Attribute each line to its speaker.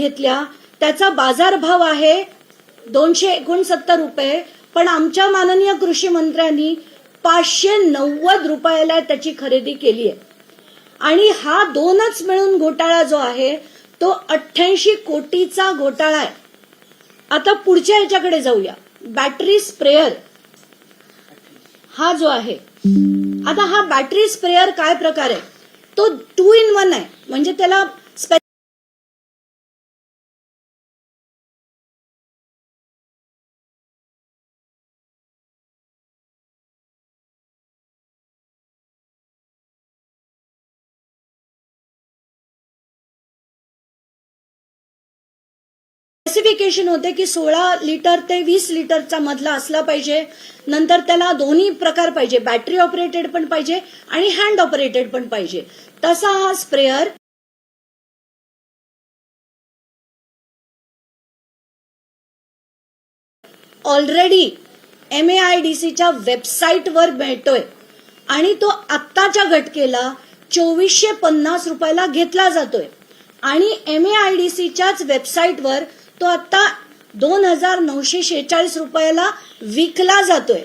Speaker 1: घेतल्या. त्याचा बाजारभाव आहे दोनशे एकोणसत्तर रुपये. पण आमच्या माननीय कृषी मंत्र्यांनी पाचशे नव्वद रुपयाला त्याची खरेदी केली आहे. आणि हा दोनच मिळून घोटाळा जो आहे तो अठ्ठ्याऐंशी कोटीचा घोटाळा आहे. आता पुढच्या याच्याकडे जाऊया. बॅटरी स्प्रेअर हा जो आहे आता हा बॅटरी स्प्रेअर काय प्रकार आहे? तो टू इन वन आहे. म्हणजे त्याला स्पेसिफिकेशन होते की सोळा लिटर ते वीस लिटरचा मधला असला पाहिजे. नंतर त्याला दोन्ही प्रकार पाहिजे. बॅटरी ऑपरेटेड पण पाहिजे आणि हँड ऑपरेटेड पण पाहिजे. तसा हा sprayer already M A I D सीच्या वेबसाईटवर मिळतोय. आणि तो आत्ताच्या घटकेला चोवीसशे पन्नास रुपयाला घेतला जातोय. आणि एम ए आय डी सीच्याच वेबसाईटवर तो आता दोन हजार नऊशे शेहेचाळीस रुपयाला विकला जातोय.